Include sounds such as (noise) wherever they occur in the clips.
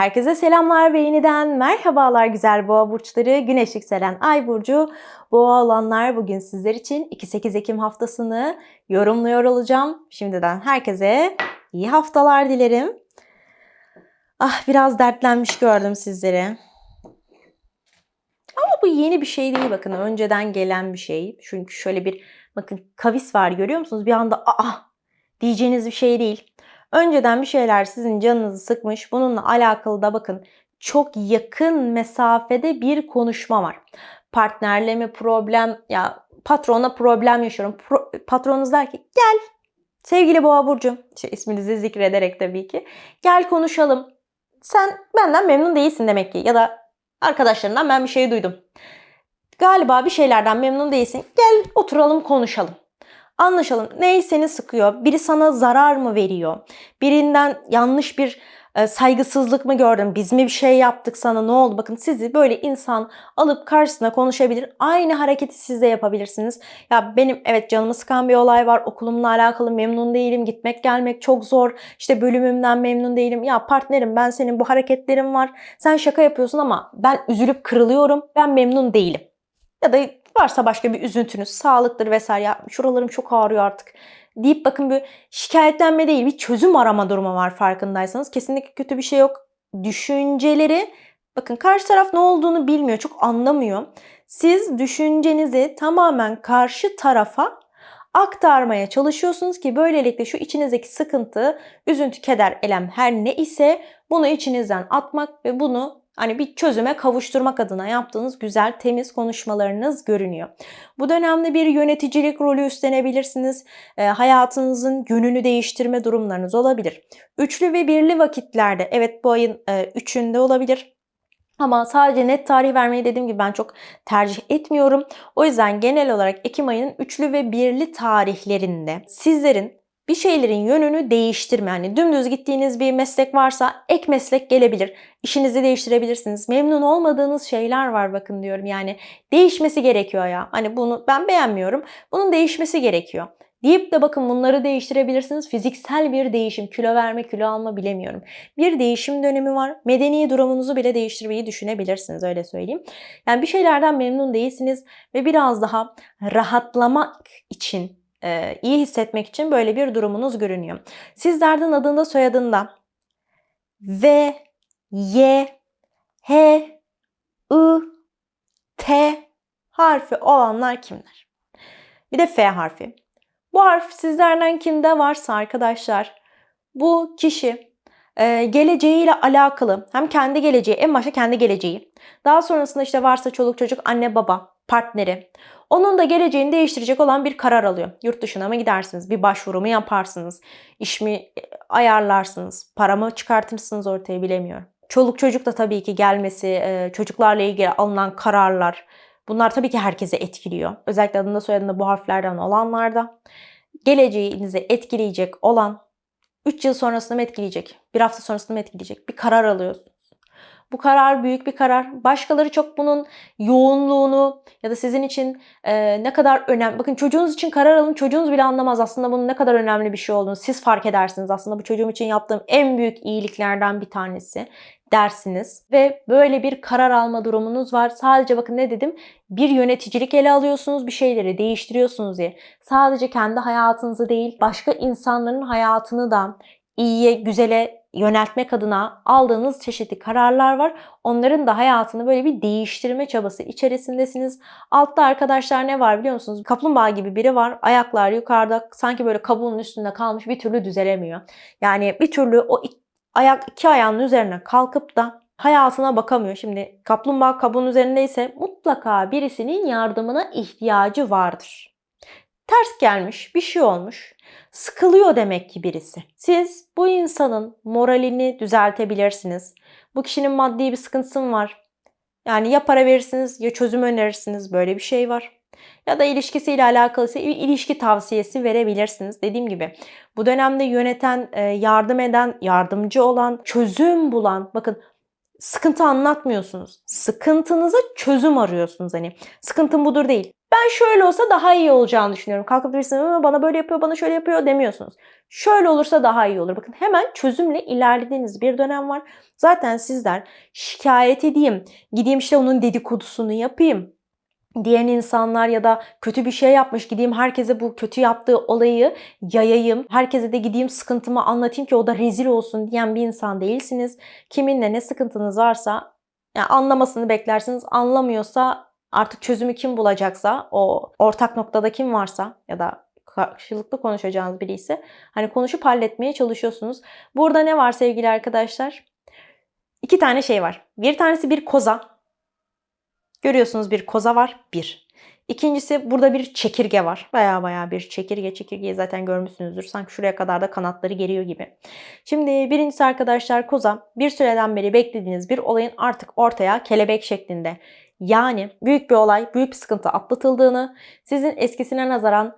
Herkese selamlar ve yeniden merhabalar güzel boğa burçları. Güneş yükselen ay burcu boğa olanlar bugün sizler için 2-8 Ekim haftasını yorumluyor olacağım. Şimdiden herkese iyi haftalar dilerim. Ah biraz dertlenmiş gördüm sizleri. Ama bu yeni bir şey değil bakın önceden gelen bir şey. Çünkü şöyle bir bakın kavis var görüyor musunuz? Bir anda aa diyeceğiniz bir şey değil. Önceden bir şeyler sizin canınızı sıkmış. Bununla alakalı da bakın çok yakın mesafede bir konuşma var. Partnerle mi problem ya patronla problem yaşıyorum. Pro, patronunuz der ki gel sevgili boğa burcu işte isminizi zikrederek tabii ki gel konuşalım. Sen benden memnun değilsin demek ki ya da arkadaşlarından ben bir şey duydum. Galiba bir şeylerden memnun değilsin. Gel oturalım konuşalım. Anlaşalım. Neyi seni sıkıyor? Biri sana zarar mı veriyor? Birinden yanlış bir e, saygısızlık mı gördün? Biz mi bir şey yaptık sana? Ne oldu? Bakın sizi böyle insan alıp karşısına konuşabilir. Aynı hareketi siz de yapabilirsiniz. Ya benim evet canımı sıkan bir olay var. Okulumla alakalı memnun değilim. Gitmek gelmek çok zor. İşte bölümümden memnun değilim. Ya partnerim ben senin bu hareketlerin var. Sen şaka yapıyorsun ama ben üzülüp kırılıyorum. Ben memnun değilim. Ya da Varsa başka bir üzüntünüz, sağlıktır vesaire ya şuralarım çok ağrıyor artık deyip bakın bir şikayetlenme değil bir çözüm arama durumu var farkındaysanız. Kesinlikle kötü bir şey yok. Düşünceleri bakın karşı taraf ne olduğunu bilmiyor, çok anlamıyor. Siz düşüncenizi tamamen karşı tarafa aktarmaya çalışıyorsunuz ki böylelikle şu içinizdeki sıkıntı, üzüntü, keder, elem her ne ise bunu içinizden atmak ve bunu Hani bir çözüme kavuşturmak adına yaptığınız güzel, temiz konuşmalarınız görünüyor. Bu dönemde bir yöneticilik rolü üstlenebilirsiniz. E, hayatınızın yönünü değiştirme durumlarınız olabilir. Üçlü ve birli vakitlerde, evet bu ayın e, üçünde olabilir. Ama sadece net tarih vermeyi dediğim gibi ben çok tercih etmiyorum. O yüzden genel olarak Ekim ayının üçlü ve birli tarihlerinde sizlerin bir şeylerin yönünü değiştirme. Yani dümdüz gittiğiniz bir meslek varsa ek meslek gelebilir. İşinizi değiştirebilirsiniz. Memnun olmadığınız şeyler var bakın diyorum. Yani değişmesi gerekiyor ya. Hani bunu ben beğenmiyorum. Bunun değişmesi gerekiyor. Deyip de bakın bunları değiştirebilirsiniz. Fiziksel bir değişim, kilo verme, kilo alma bilemiyorum. Bir değişim dönemi var. Medeni durumunuzu bile değiştirmeyi düşünebilirsiniz öyle söyleyeyim. Yani bir şeylerden memnun değilsiniz ve biraz daha rahatlamak için e, iyi hissetmek için böyle bir durumunuz görünüyor. Sizlerden adında soyadında V, Y, H, I, T harfi olanlar kimler? Bir de F harfi. Bu harf sizlerden kimde varsa arkadaşlar bu kişi e, geleceğiyle alakalı hem kendi geleceği en başta kendi geleceği daha sonrasında işte varsa çoluk çocuk anne baba partneri onun da geleceğini değiştirecek olan bir karar alıyor. Yurt dışına mı gidersiniz? Bir başvuru mu yaparsınız? İş mi e, ayarlarsınız? Para mı çıkartırsınız ortaya bilemiyorum. Çoluk çocuk da tabii ki gelmesi, e, çocuklarla ilgili alınan kararlar. Bunlar tabii ki herkese etkiliyor. Özellikle adında soyadında bu harflerden olanlarda. Geleceğinizi etkileyecek olan 3 yıl sonrasında mı etkileyecek? Bir hafta sonrasında mı etkileyecek? Bir karar alıyorsunuz. Bu karar büyük bir karar. Başkaları çok bunun yoğunluğunu ya da sizin için e, ne kadar önemli. Bakın çocuğunuz için karar alın. Çocuğunuz bile anlamaz aslında bunun ne kadar önemli bir şey olduğunu. Siz fark edersiniz. Aslında bu çocuğum için yaptığım en büyük iyiliklerden bir tanesi dersiniz ve böyle bir karar alma durumunuz var. Sadece bakın ne dedim? Bir yöneticilik ele alıyorsunuz, bir şeyleri değiştiriyorsunuz diye. Sadece kendi hayatınızı değil, başka insanların hayatını da iyiye, güzele yöneltmek adına aldığınız çeşitli kararlar var. Onların da hayatını böyle bir değiştirme çabası içerisindesiniz. Altta arkadaşlar ne var biliyor musunuz? Kaplumbağa gibi biri var. Ayaklar yukarıda sanki böyle kabuğun üstünde kalmış bir türlü düzelemiyor. Yani bir türlü o ayak iki ayağının üzerine kalkıp da hayatına bakamıyor. Şimdi kaplumbağa kabuğun üzerindeyse mutlaka birisinin yardımına ihtiyacı vardır. Ters gelmiş, bir şey olmuş. Sıkılıyor demek ki birisi. Siz bu insanın moralini düzeltebilirsiniz. Bu kişinin maddi bir sıkıntısı var? Yani ya para verirsiniz ya çözüm önerirsiniz. Böyle bir şey var. Ya da ilişkisiyle alakalı ise ilişki tavsiyesi verebilirsiniz. Dediğim gibi bu dönemde yöneten, e, yardım eden, yardımcı olan, çözüm bulan, bakın sıkıntı anlatmıyorsunuz. Sıkıntınıza çözüm arıyorsunuz hani. Sıkıntım budur değil. Ben şöyle olsa daha iyi olacağını düşünüyorum. Kalkıp birisine "Aa, bana böyle yapıyor, bana şöyle yapıyor demiyorsunuz. Şöyle olursa daha iyi olur. Bakın hemen çözümle ilerlediğiniz bir dönem var. Zaten sizler şikayet edeyim, gideyim işte onun dedikodusunu yapayım diyen insanlar ya da kötü bir şey yapmış gideyim herkese bu kötü yaptığı olayı yayayım. Herkese de gideyim sıkıntımı anlatayım ki o da rezil olsun diyen bir insan değilsiniz. Kiminle ne sıkıntınız varsa yani anlamasını beklersiniz. Anlamıyorsa artık çözümü kim bulacaksa o ortak noktada kim varsa ya da karşılıklı konuşacağınız biri ise hani konuşup halletmeye çalışıyorsunuz. Burada ne var sevgili arkadaşlar? İki tane şey var. Bir tanesi bir koza. Görüyorsunuz bir koza var. Bir. İkincisi burada bir çekirge var. Baya baya bir çekirge. Çekirgeyi zaten görmüşsünüzdür. Sanki şuraya kadar da kanatları geliyor gibi. Şimdi birincisi arkadaşlar koza. Bir süreden beri beklediğiniz bir olayın artık ortaya kelebek şeklinde. Yani büyük bir olay, büyük bir sıkıntı atlatıldığını, sizin eskisine nazaran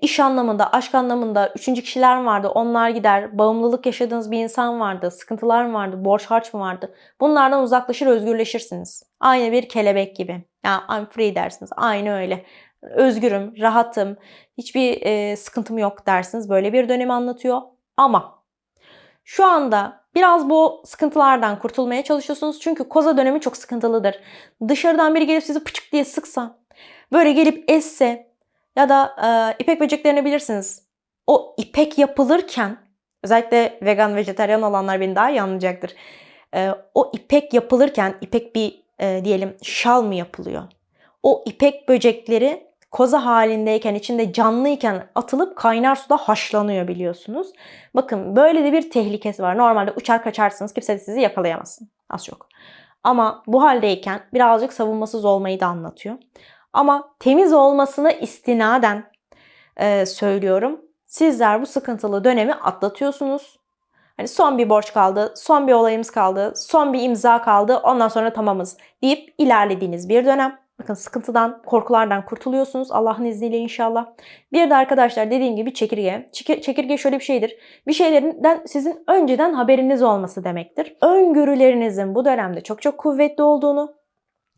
iş anlamında, aşk anlamında üçüncü kişiler vardı? Onlar gider. Bağımlılık yaşadığınız bir insan vardı. Sıkıntılar mı vardı? Borç harç mı vardı? Bunlardan uzaklaşır, özgürleşirsiniz. Aynı bir kelebek gibi. Yani I'm free dersiniz. Aynı öyle. Özgürüm, rahatım, hiçbir e, sıkıntım yok dersiniz. Böyle bir dönemi anlatıyor. Ama şu anda biraz bu sıkıntılardan kurtulmaya çalışıyorsunuz. Çünkü koza dönemi çok sıkıntılıdır. Dışarıdan biri gelip sizi pıçık diye sıksa, böyle gelip esse, ya da e, ipek böceklerini bilirsiniz. O ipek yapılırken özellikle vegan, vejetaryen olanlar beni daha iyi anlayacaktır. E, o ipek yapılırken ipek bir e, diyelim şal mı yapılıyor? O ipek böcekleri koza halindeyken içinde canlıyken atılıp kaynar suda haşlanıyor biliyorsunuz. Bakın böyle de bir tehlikesi var. Normalde uçar kaçarsınız kimse de sizi yakalayamazsın. Az çok. Ama bu haldeyken birazcık savunmasız olmayı da anlatıyor. Ama temiz olmasına istinaden e, söylüyorum. Sizler bu sıkıntılı dönemi atlatıyorsunuz. Hani son bir borç kaldı, son bir olayımız kaldı, son bir imza kaldı, ondan sonra tamamız deyip ilerlediğiniz bir dönem. Bakın sıkıntıdan, korkulardan kurtuluyorsunuz Allah'ın izniyle inşallah. Bir de arkadaşlar dediğim gibi çekirge. Çekirge şöyle bir şeydir. Bir şeylerden sizin önceden haberiniz olması demektir. Öngörülerinizin bu dönemde çok çok kuvvetli olduğunu,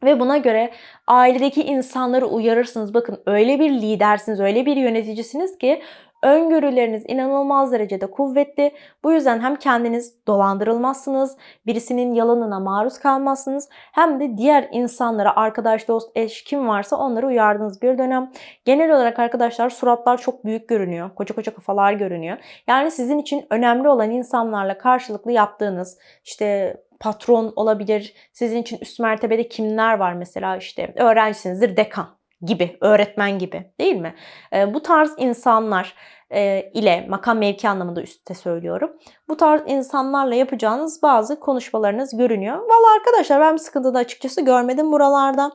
ve buna göre ailedeki insanları uyarırsınız. Bakın öyle bir lidersiniz, öyle bir yöneticisiniz ki öngörüleriniz inanılmaz derecede kuvvetli. Bu yüzden hem kendiniz dolandırılmazsınız, birisinin yalanına maruz kalmazsınız. Hem de diğer insanlara, arkadaş, dost, eş kim varsa onları uyardığınız bir dönem. Genel olarak arkadaşlar suratlar çok büyük görünüyor. Koca koca kafalar görünüyor. Yani sizin için önemli olan insanlarla karşılıklı yaptığınız işte patron olabilir. Sizin için üst mertebede kimler var mesela işte öğrencisinizdir dekan gibi, öğretmen gibi değil mi? E, bu tarz insanlar e, ile makam mevki anlamında üstte söylüyorum. Bu tarz insanlarla yapacağınız bazı konuşmalarınız görünüyor. Valla arkadaşlar ben bir sıkıntı da açıkçası görmedim buralarda.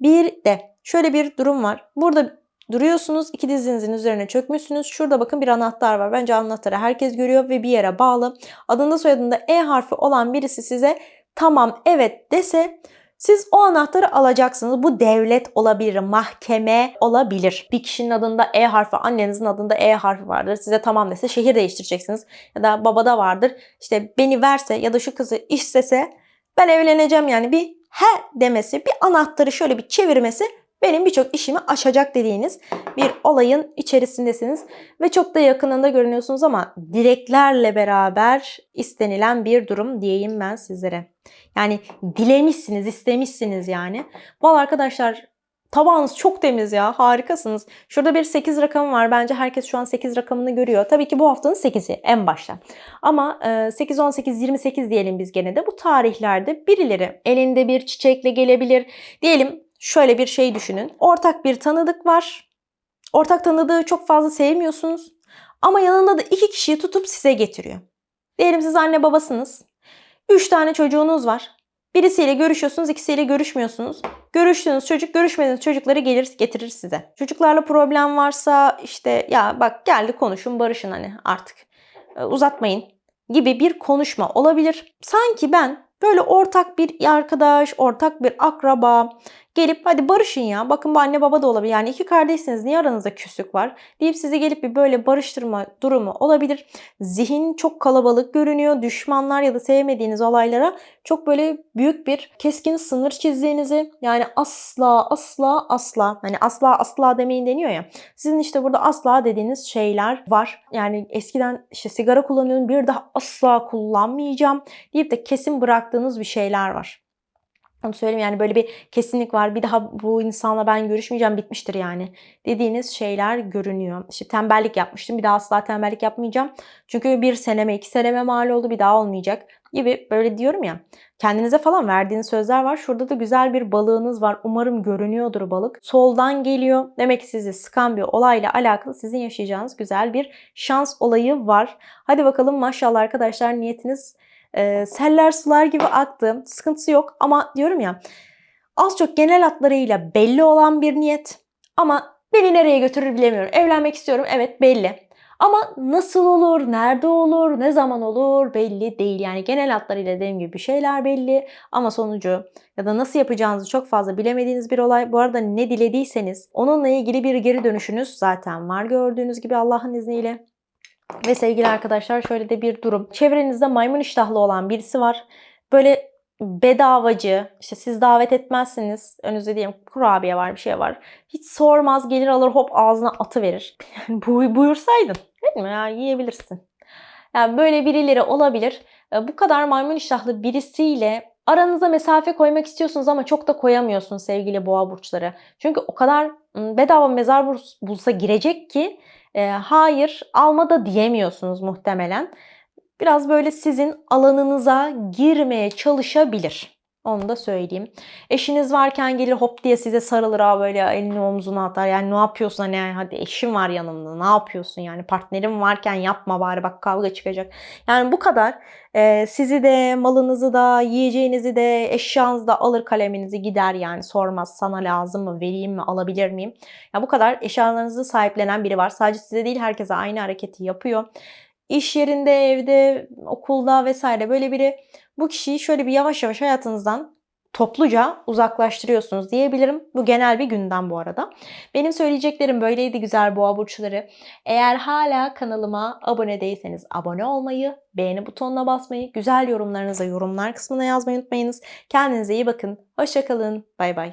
Bir de şöyle bir durum var. Burada duruyorsunuz. iki dizinizin üzerine çökmüşsünüz. Şurada bakın bir anahtar var. Bence anahtarı herkes görüyor ve bir yere bağlı. Adında soyadında E harfi olan birisi size tamam evet dese siz o anahtarı alacaksınız. Bu devlet olabilir, mahkeme olabilir. Bir kişinin adında E harfi, annenizin adında E harfi vardır. Size tamam dese şehir değiştireceksiniz. Ya da babada vardır. İşte beni verse ya da şu kızı istese ben evleneceğim yani bir he demesi, bir anahtarı şöyle bir çevirmesi benim birçok işimi aşacak dediğiniz bir olayın içerisindesiniz ve çok da yakınında görünüyorsunuz ama dileklerle beraber istenilen bir durum diyeyim ben sizlere. Yani dilemişsiniz, istemişsiniz yani. Valla arkadaşlar tabağınız çok temiz ya. Harikasınız. Şurada bir 8 rakamı var. Bence herkes şu an 8 rakamını görüyor. Tabii ki bu haftanın 8'i en başta. Ama 8, 18, 28 diyelim biz gene de. Bu tarihlerde birileri elinde bir çiçekle gelebilir. Diyelim şöyle bir şey düşünün. Ortak bir tanıdık var. Ortak tanıdığı çok fazla sevmiyorsunuz. Ama yanında da iki kişiyi tutup size getiriyor. Diyelim siz anne babasınız. Üç tane çocuğunuz var. Birisiyle görüşüyorsunuz, ikisiyle görüşmüyorsunuz. Görüştüğünüz çocuk, görüşmediğiniz çocukları gelir getirir size. Çocuklarla problem varsa işte ya bak geldi konuşun, barışın hani artık e, uzatmayın gibi bir konuşma olabilir. Sanki ben böyle ortak bir arkadaş, ortak bir akraba gelip hadi barışın ya. Bakın bu anne baba da olabilir. Yani iki kardeşsiniz niye aranızda küslük var? Deyip sizi gelip bir böyle barıştırma durumu olabilir. Zihin çok kalabalık görünüyor. Düşmanlar ya da sevmediğiniz olaylara çok böyle büyük bir keskin sınır çizdiğinizi yani asla asla asla hani asla asla demeyin deniyor ya. Sizin işte burada asla dediğiniz şeyler var. Yani eskiden işte sigara kullanıyorum bir daha asla kullanmayacağım deyip de kesin bıraktığınız bir şeyler var. Onu söyleyeyim yani böyle bir kesinlik var. Bir daha bu insanla ben görüşmeyeceğim bitmiştir yani. Dediğiniz şeyler görünüyor. İşte tembellik yapmıştım. Bir daha asla tembellik yapmayacağım. Çünkü bir seneme iki seneme mal oldu bir daha olmayacak gibi böyle diyorum ya. Kendinize falan verdiğiniz sözler var. Şurada da güzel bir balığınız var. Umarım görünüyordur balık. Soldan geliyor. Demek ki sizi sıkan bir olayla alakalı sizin yaşayacağınız güzel bir şans olayı var. Hadi bakalım maşallah arkadaşlar niyetiniz e, seller sular gibi aktı. Sıkıntısı yok ama diyorum ya az çok genel hatlarıyla belli olan bir niyet ama beni nereye götürür bilemiyorum. Evlenmek istiyorum evet belli. Ama nasıl olur, nerede olur, ne zaman olur belli değil. Yani genel hatlarıyla dediğim gibi bir şeyler belli ama sonucu ya da nasıl yapacağınızı çok fazla bilemediğiniz bir olay. Bu arada ne dilediyseniz onunla ilgili bir geri dönüşünüz zaten var gördüğünüz gibi Allah'ın izniyle. Ve sevgili arkadaşlar şöyle de bir durum. Çevrenizde maymun iştahlı olan birisi var. Böyle bedavacı, işte siz davet etmezsiniz. Önünüzde diyelim kurabiye var, bir şey var. Hiç sormaz, gelir alır hop ağzına atı verir. (laughs) Bu, buyursaydın değil mi ya yiyebilirsin. Yani böyle birileri olabilir. E, Bu kadar maymun iştahlı birisiyle aranıza mesafe koymak istiyorsunuz ama çok da koyamıyorsunuz sevgili boğa burçları. Çünkü o kadar bedava mezar bulsa girecek ki e, hayır alma da diyemiyorsunuz muhtemelen. Biraz böyle sizin alanınıza girmeye çalışabilir. Onu da söyleyeyim. Eşiniz varken gelir hop diye size sarılır ha böyle elini omzuna atar. Yani ne yapıyorsun hani hadi eşim var yanımda ne yapıyorsun yani partnerim varken yapma bari bak kavga çıkacak. Yani bu kadar e, sizi de malınızı da yiyeceğinizi de eşyanızı da alır kaleminizi gider yani sormaz sana lazım mı vereyim mi alabilir miyim? Ya bu kadar eşyalarınızı sahiplenen biri var. Sadece size değil herkese aynı hareketi yapıyor. İş yerinde, evde, okulda vesaire böyle biri bu kişiyi şöyle bir yavaş yavaş hayatınızdan topluca uzaklaştırıyorsunuz diyebilirim. Bu genel bir gündem bu arada. Benim söyleyeceklerim böyleydi güzel boğa burçları. Eğer hala kanalıma abone değilseniz abone olmayı, beğeni butonuna basmayı, güzel yorumlarınızı yorumlar kısmına yazmayı unutmayınız. Kendinize iyi bakın. Hoşçakalın. Bay bay.